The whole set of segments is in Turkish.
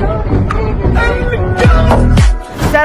Oh.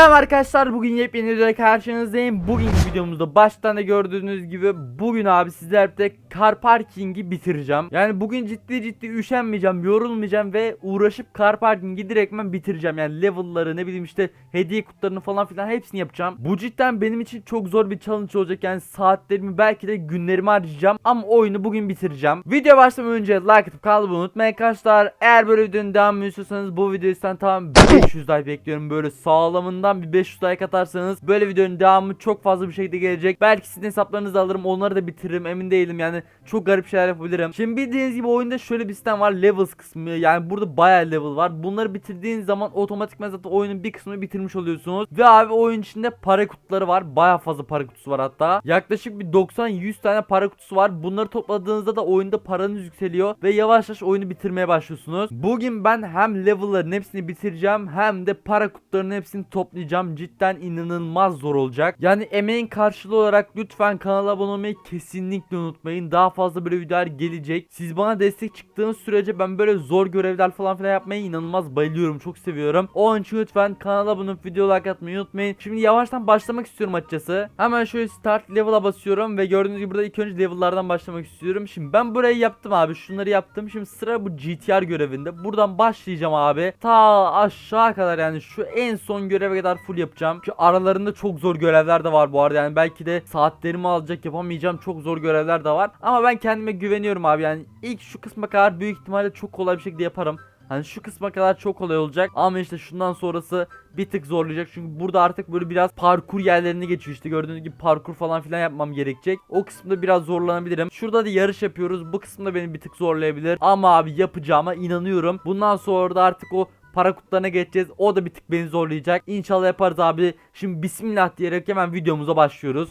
Selam arkadaşlar bugün yepyeni videoda karşınızdayım. Bugünkü videomuzda baştan da gördüğünüz gibi Bugün abi sizlerle kar parkingi bitireceğim. Yani bugün ciddi ciddi üşenmeyeceğim yorulmayacağım ve uğraşıp kar parkingi direktmen bitireceğim. Yani level'ları ne bileyim işte hediye kutularını falan filan hepsini yapacağım. Bu cidden benim için çok zor bir challenge olacak. Yani saatlerimi belki de günlerimi harcayacağım Ama oyunu bugün bitireceğim. Video başlamadan önce like atıp kanalı unutmayın arkadaşlar. Eğer böyle videonun devamını istiyorsanız bu videoyu tam 500 like bekliyorum. Böyle sağlamından bir 500 like atarsanız böyle videonun devamı çok fazla bir şekilde gelecek. Belki sizin hesaplarınızı alırım onları da bitiririm emin değilim yani çok garip şeyler yapabilirim. Şimdi bildiğiniz gibi oyunda şöyle bir sistem var levels kısmı yani burada bayağı level var. Bunları bitirdiğiniz zaman otomatikman zaten oyunun bir kısmını bitirmiş oluyorsunuz. Ve abi oyun içinde para kutuları var. Bayağı fazla para kutusu var hatta. Yaklaşık bir 90-100 tane para kutusu var. Bunları topladığınızda da oyunda paranız yükseliyor ve yavaş yavaş oyunu bitirmeye başlıyorsunuz. Bugün ben hem level'ların hepsini bitireceğim hem de para kutularının hepsini toplayacağım. Cidden inanılmaz zor olacak. Yani emeğin karşılığı olarak lütfen kanala abone olmayı kesinlikle unutmayın. Daha fazla böyle videolar gelecek. Siz bana destek çıktığınız sürece ben böyle zor görevler falan filan yapmayı inanılmaz bayılıyorum. Çok seviyorum. Onun için lütfen kanala abone olup video like atmayı unutmayın. Şimdi yavaştan başlamak istiyorum açıkçası. Hemen şöyle start level'a basıyorum ve gördüğünüz gibi burada ilk önce level'lardan başlamak istiyorum. Şimdi ben burayı yaptım abi. Şunları yaptım. Şimdi sıra bu GTR görevinde. Buradan başlayacağım abi. Ta aşağı kadar yani şu en son göreve kadar full yapacağım. Şu aralarında çok zor görevler de var bu arada. Yani belki de saatlerimi alacak yapamayacağım çok zor görevler de var. Ama ben kendime güveniyorum abi. Yani ilk şu kısma kadar büyük ihtimalle çok kolay bir şekilde yaparım. Hani şu kısma kadar çok kolay olacak ama işte şundan sonrası bir tık zorlayacak çünkü burada artık böyle biraz parkur yerlerini geçiyor işte gördüğünüz gibi parkur falan filan yapmam gerekecek. O kısımda biraz zorlanabilirim. Şurada da yarış yapıyoruz. Bu kısımda beni bir tık zorlayabilir ama abi yapacağıma inanıyorum. Bundan sonra da artık o para kutularına geçeceğiz. O da bir tık beni zorlayacak. İnşallah yaparız abi. Şimdi bismillah diyerek hemen videomuza başlıyoruz.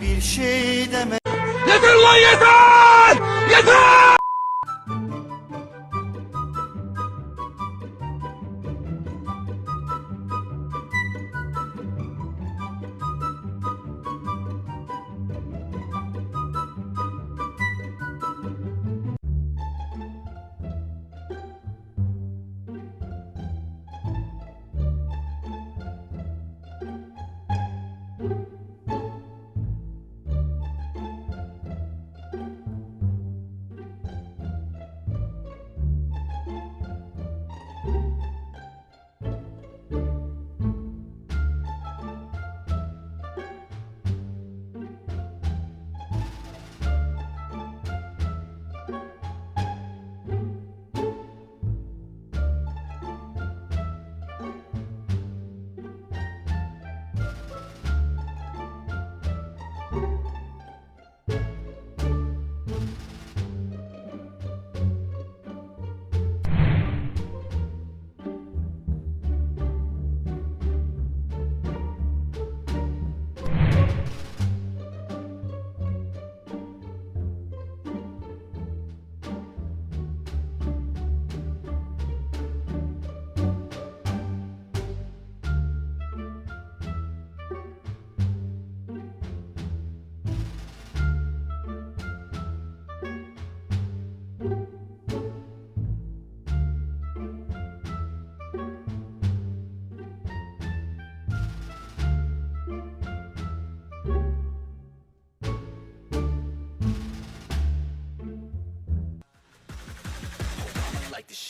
Bir şey deme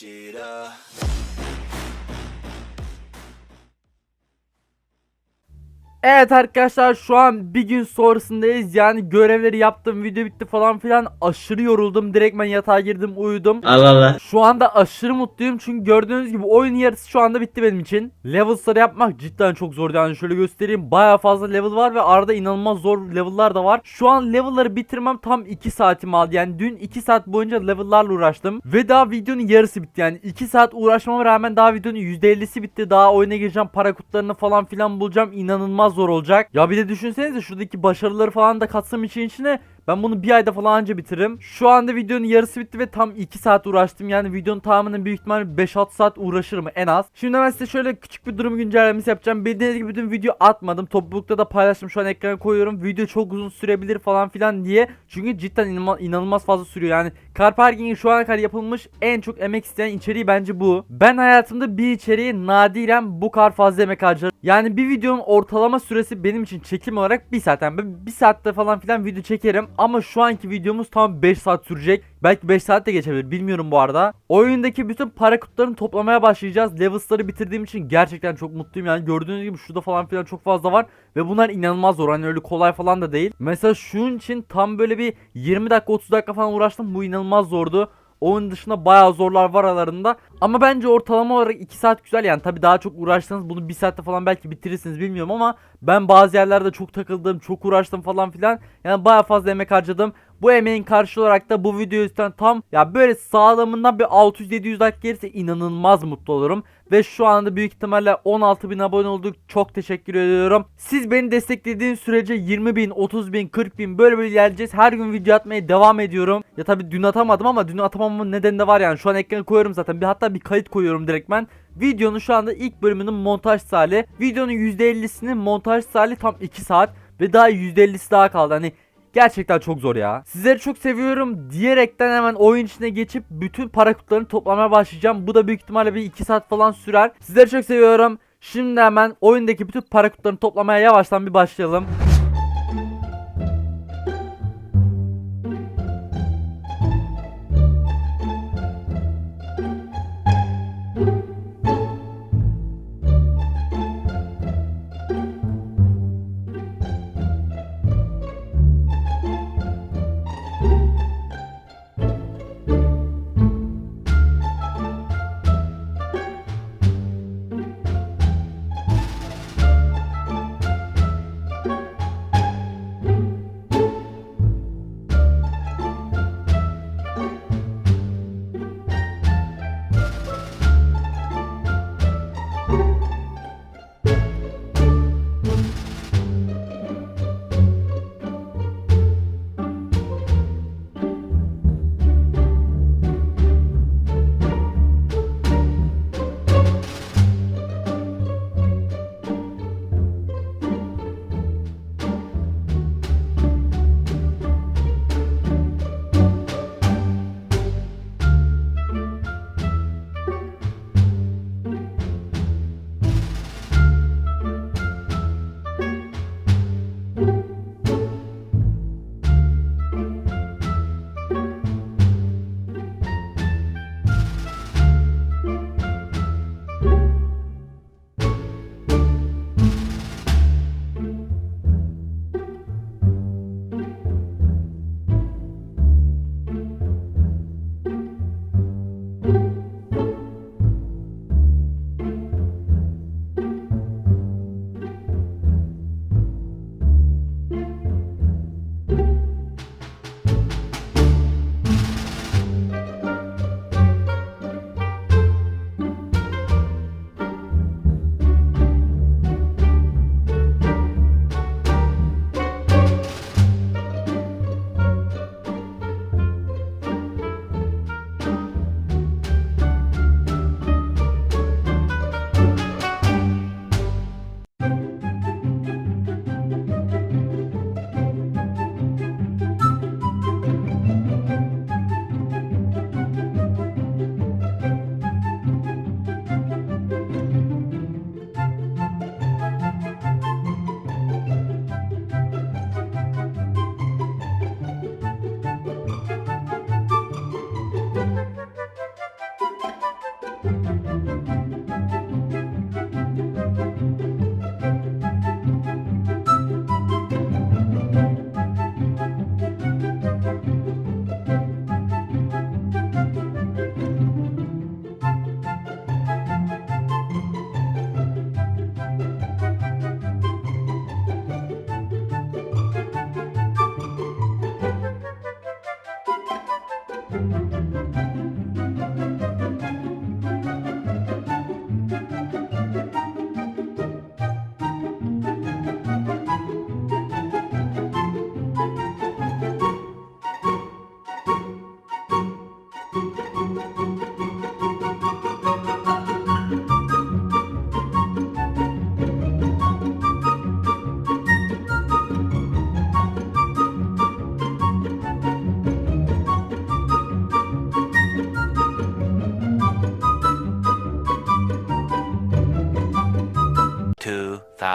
get up. Evet arkadaşlar şu an bir gün sonrasındayız. Yani görevleri yaptım video bitti falan filan. Aşırı yoruldum. Direktmen yatağa girdim uyudum. Allah Allah. Şu anda aşırı mutluyum çünkü gördüğünüz gibi oyun yarısı şu anda bitti benim için. Levels'ları yapmak cidden çok zor. Yani şöyle göstereyim. Baya fazla level var ve arada inanılmaz zor level'lar da var. Şu an level'ları bitirmem tam 2 saatimi aldı. Yani dün 2 saat boyunca level'larla uğraştım. Ve daha videonun yarısı bitti. Yani 2 saat uğraşmama rağmen daha videonun %50'si bitti. Daha oyuna gireceğim para kutularını falan filan bulacağım. İnanılmaz zor olacak. Ya bir de düşünsenize şuradaki başarıları falan da katsam için içine ben bunu bir ayda falan anca bitiririm. Şu anda videonun yarısı bitti ve tam 2 saat uğraştım. Yani videonun tamamının büyük ihtimalle 5-6 saat uğraşırım en az. Şimdi ben size şöyle küçük bir durum güncellemesi yapacağım. Bildiğiniz gibi bütün video atmadım. Toplulukta da paylaştım. Şu an ekrana koyuyorum. Video çok uzun sürebilir falan filan diye. Çünkü cidden inanılmaz, fazla sürüyor. Yani Car Parking'in şu ana kadar yapılmış en çok emek isteyen içeriği bence bu. Ben hayatımda bir içeriği nadiren bu kadar fazla emek harcadım. Yani bir videonun ortalama süresi benim için çekim olarak 1 saat. Yani 1 saatte falan filan video çekerim. Ama şu anki videomuz tam 5 saat sürecek. Belki 5 saat de geçebilir bilmiyorum bu arada. Oyundaki bütün para kutularını toplamaya başlayacağız. Levels'ları bitirdiğim için gerçekten çok mutluyum. Yani gördüğünüz gibi şurada falan filan çok fazla var. Ve bunlar inanılmaz zor. Hani öyle kolay falan da değil. Mesela şunun için tam böyle bir 20 dakika 30 dakika falan uğraştım. Bu inanılmaz zordu. Onun dışında bayağı zorlar var aralarında. Ama bence ortalama olarak 2 saat güzel yani. Tabi daha çok uğraşsanız bunu 1 saatte falan belki bitirirsiniz bilmiyorum ama ben bazı yerlerde çok takıldım, çok uğraştım falan filan. Yani bayağı fazla emek harcadım. Bu emeğin karşı olarak da bu video yüzden tam ya böyle sağlamından bir 600-700 like gelirse inanılmaz mutlu olurum. Ve şu anda büyük ihtimalle 16.000 abone olduk. Çok teşekkür ediyorum. Siz beni desteklediğiniz sürece 20.000, 30.000, 40.000 böyle böyle ilerleyeceğiz. Her gün video atmaya devam ediyorum. Ya tabi dün atamadım ama dün atamamamın nedeni de var yani. Şu an ekrana koyuyorum zaten. Bir hatta bir kayıt koyuyorum direktmen. Videonun şu anda ilk bölümünün montaj hali. Videonun %50'sinin montaj hali tam 2 saat. Ve daha %50'si daha kaldı. Hani Gerçekten çok zor ya. Sizleri çok seviyorum diyerekten hemen oyun içine geçip bütün para kutularını toplamaya başlayacağım. Bu da büyük ihtimalle bir 2 saat falan sürer. Sizleri çok seviyorum. Şimdi hemen oyundaki bütün para kutularını toplamaya yavaştan bir başlayalım.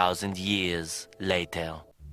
Two thousand years later.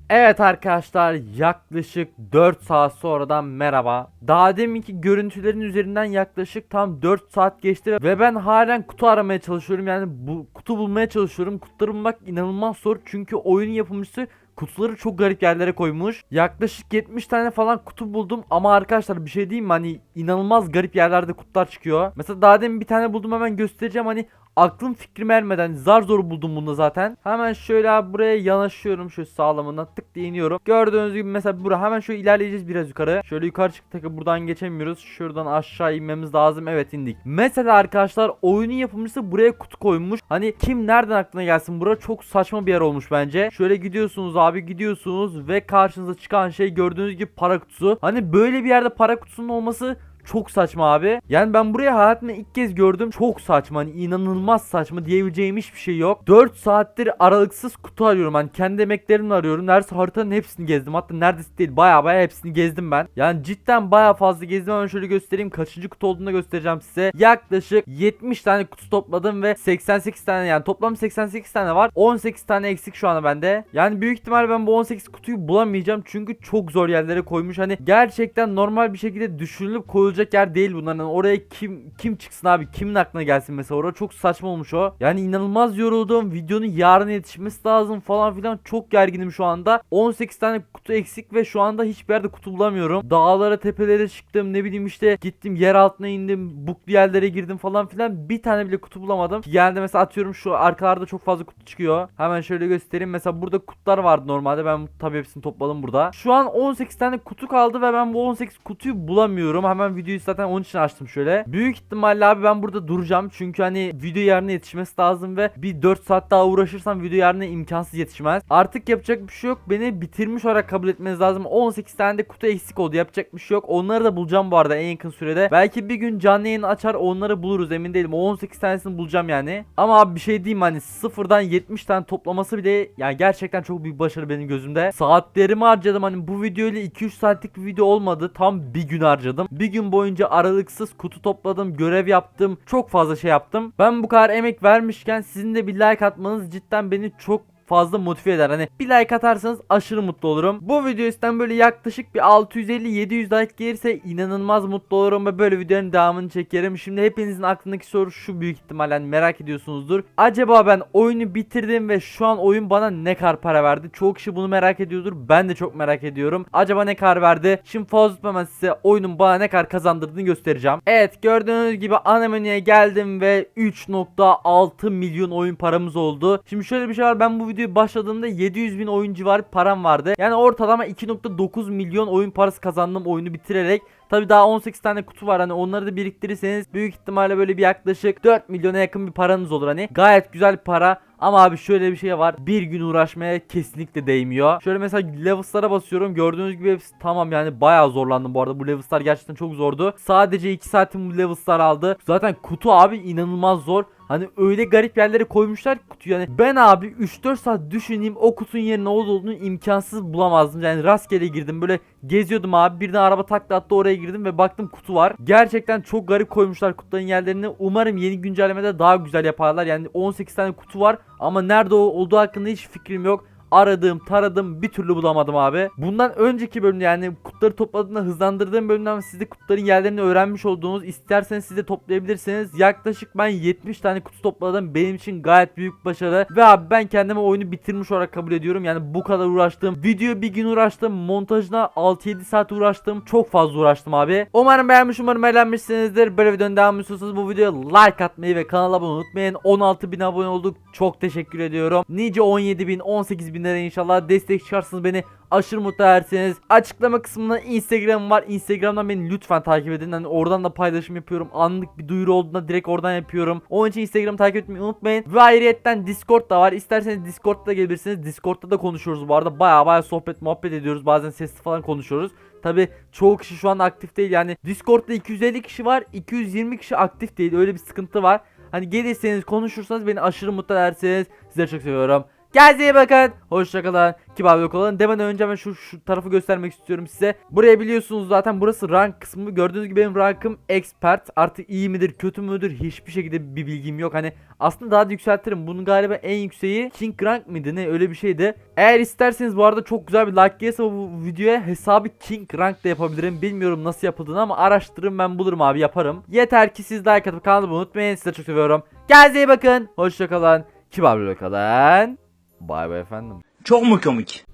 Evet arkadaşlar yaklaşık 4 saat sonradan merhaba. Daha deminki görüntülerin üzerinden yaklaşık tam 4 saat geçti ve ben halen kutu aramaya çalışıyorum. Yani bu kutu bulmaya çalışıyorum. Kutuları bulmak inanılmaz zor çünkü oyun yapımcısı kutuları çok garip yerlere koymuş. Yaklaşık 70 tane falan kutu buldum ama arkadaşlar bir şey diyeyim mi? Hani inanılmaz garip yerlerde kutular çıkıyor. Mesela daha demin bir tane buldum hemen göstereceğim hani aklım fikrim ermeden zar zor buldum bunu zaten. Hemen şöyle abi buraya yanaşıyorum şu sağlamından tık diye iniyorum. Gördüğünüz gibi mesela buraya hemen şöyle ilerleyeceğiz biraz yukarı. Şöyle yukarı çıktık buradan geçemiyoruz. Şuradan aşağı inmemiz lazım. Evet indik. Mesela arkadaşlar oyunun yapımcısı buraya kutu koymuş. Hani kim nereden aklına gelsin bura çok saçma bir yer olmuş bence. Şöyle gidiyorsunuz abi gidiyorsunuz ve karşınıza çıkan şey gördüğünüz gibi para kutusu. Hani böyle bir yerde para kutusunun olması çok saçma abi. Yani ben buraya hayatımda ilk kez gördüm. Çok saçma. Hani inanılmaz saçma diyebileceğim hiçbir şey yok. 4 saattir aralıksız kutu arıyorum. Hani kendi emeklerimle arıyorum. Neredeyse haritanın hepsini gezdim. Hatta neredeyse değil. Baya baya hepsini gezdim ben. Yani cidden baya fazla gezdim. Hemen şöyle göstereyim. Kaçıncı kutu olduğunu da göstereceğim size. Yaklaşık 70 tane kutu topladım ve 88 tane yani toplam 88 tane var. 18 tane eksik şu anda bende. Yani büyük ihtimal ben bu 18 kutuyu bulamayacağım. Çünkü çok zor yerlere koymuş. Hani gerçekten normal bir şekilde düşünülüp koyulacak yer değil bunların. Hani oraya kim kim çıksın abi? Kimin aklına gelsin mesela? Orada çok saçma olmuş o. Yani inanılmaz yoruldum. Videonun yarın yetişmesi lazım falan filan. Çok gerginim şu anda. 18 tane kutu eksik ve şu anda hiçbir yerde kutu bulamıyorum. Dağlara, tepelere çıktım. Ne bileyim işte gittim yer altına indim. Buklu yerlere girdim falan filan. Bir tane bile kutu bulamadım. Geldi mesela atıyorum şu arkalarda çok fazla kutu çıkıyor. Hemen şöyle göstereyim. Mesela burada kutular vardı normalde. Ben tabii hepsini topladım burada. Şu an 18 tane kutu kaldı ve ben bu 18 kutuyu bulamıyorum. Hemen videoyu zaten onun için açtım şöyle. Büyük ihtimalle abi ben burada duracağım. Çünkü hani video yarına yetişmesi lazım ve bir 4 saat daha uğraşırsam video yarına imkansız yetişmez. Artık yapacak bir şey yok. Beni bitirmiş olarak kabul etmeniz lazım. 18 tane de kutu eksik oldu. Yapacak bir şey yok. Onları da bulacağım bu arada en yakın sürede. Belki bir gün canlı yayın açar onları buluruz emin değilim. O 18 tanesini bulacağım yani. Ama abi bir şey diyeyim hani sıfırdan 70 tane toplaması bile yani gerçekten çok büyük başarı benim gözümde. Saatlerimi harcadım hani bu video ile 2-3 saatlik bir video olmadı. Tam bir gün harcadım. Bir gün boyunca aralıksız kutu topladım, görev yaptım. Çok fazla şey yaptım. Ben bu kadar emek vermişken sizin de bir like atmanız cidden beni çok fazla motive eder. Hani bir like atarsanız aşırı mutlu olurum. Bu video üstten böyle yaklaşık bir 650-700 like gelirse inanılmaz mutlu olurum ve böyle videonun devamını çekerim. Şimdi hepinizin aklındaki soru şu büyük ihtimalle hani merak ediyorsunuzdur. Acaba ben oyunu bitirdim ve şu an oyun bana ne kadar para verdi? Çoğu kişi bunu merak ediyordur. Ben de çok merak ediyorum. Acaba ne kadar verdi? Şimdi fazla tutmadan size oyunun bana ne kadar kazandırdığını göstereceğim. Evet gördüğünüz gibi ana menüye geldim ve 3.6 milyon oyun paramız oldu. Şimdi şöyle bir şey var. Ben bu videoyu başladığımda 700 bin oyun civarı param vardı. Yani ortalama 2.9 milyon oyun parası kazandım oyunu bitirerek. Tabi daha 18 tane kutu var hani onları da biriktirirseniz büyük ihtimalle böyle bir yaklaşık 4 milyona yakın bir paranız olur hani. Gayet güzel para ama abi şöyle bir şey var. Bir gün uğraşmaya kesinlikle değmiyor. Şöyle mesela levels'lara basıyorum. Gördüğünüz gibi hepsi tamam yani bayağı zorlandım bu arada. Bu levels'lar gerçekten çok zordu. Sadece 2 saatim bu levels'lar aldı. Zaten kutu abi inanılmaz zor. Hani öyle garip yerlere koymuşlar ki kutuyu yani ben abi 3-4 saat düşüneyim o kutunun yerine ne olduğunu imkansız bulamazdım. Yani rastgele girdim böyle geziyordum abi birden araba takla attı oraya girdim ve baktım kutu var. Gerçekten çok garip koymuşlar kutuların yerlerini. Umarım yeni güncellemede daha güzel yaparlar. Yani 18 tane kutu var ama nerede olduğu hakkında hiç fikrim yok aradım taradım bir türlü bulamadım abi. Bundan önceki bölümde yani kutları topladığında hızlandırdığım bölümden sizde kutların yerlerini öğrenmiş olduğunuz isterseniz siz de toplayabilirsiniz. Yaklaşık ben 70 tane kutu topladım. Benim için gayet büyük başarı. Ve abi ben kendime oyunu bitirmiş olarak kabul ediyorum. Yani bu kadar uğraştım. Video bir gün uğraştım. Montajına 6-7 saat uğraştım. Çok fazla uğraştım abi. Umarım beğenmiş umarım eğlenmişsinizdir. Böyle videonun devamı istiyorsanız bu videoya like atmayı ve kanala abone unutmayın. 16.000 abone olduk. Çok teşekkür ediyorum. Nice 17.000 18.000 günlere inşallah destek çıkarsınız beni aşırı mutlu ederseniz. Açıklama kısmında Instagram var. Instagram'dan beni lütfen takip edin. Hani oradan da paylaşım yapıyorum. Anlık bir duyuru olduğunda direkt oradan yapıyorum. Onun için Instagram takip etmeyi unutmayın. Ve ayrıyetten Discord da var. İsterseniz Discord'da gelebilirsiniz. Discord'da da konuşuyoruz bu arada. Baya baya sohbet muhabbet ediyoruz. Bazen sesli falan konuşuyoruz. Tabi çoğu kişi şu an aktif değil yani Discord'da 250 kişi var 220 kişi aktif değil öyle bir sıkıntı var. Hani gelirseniz konuşursanız beni aşırı mutlu edersiniz. Sizleri çok seviyorum. Kendinize bakın. Hoşçakalın. Kibar kalın. Demeden önce ben şu, şu tarafı göstermek istiyorum size. Buraya biliyorsunuz zaten burası rank kısmı. Gördüğünüz gibi benim rankım expert. Artık iyi midir kötü müdür hiçbir şekilde bir bilgim yok. Hani aslında daha da yükseltirim. Bunun galiba en yükseği King rank mıydı ne öyle bir şeydi. Eğer isterseniz bu arada çok güzel bir like gelirse bu videoya hesabı King rank da yapabilirim. Bilmiyorum nasıl yapıldığını ama araştırırım ben bulurum abi yaparım. Yeter ki siz like atıp kanalıma unutmayın. Size çok seviyorum. Kendinize bakın. Hoşçakalın. Kibar kalın. Bay bay efendim. Çok mu komik?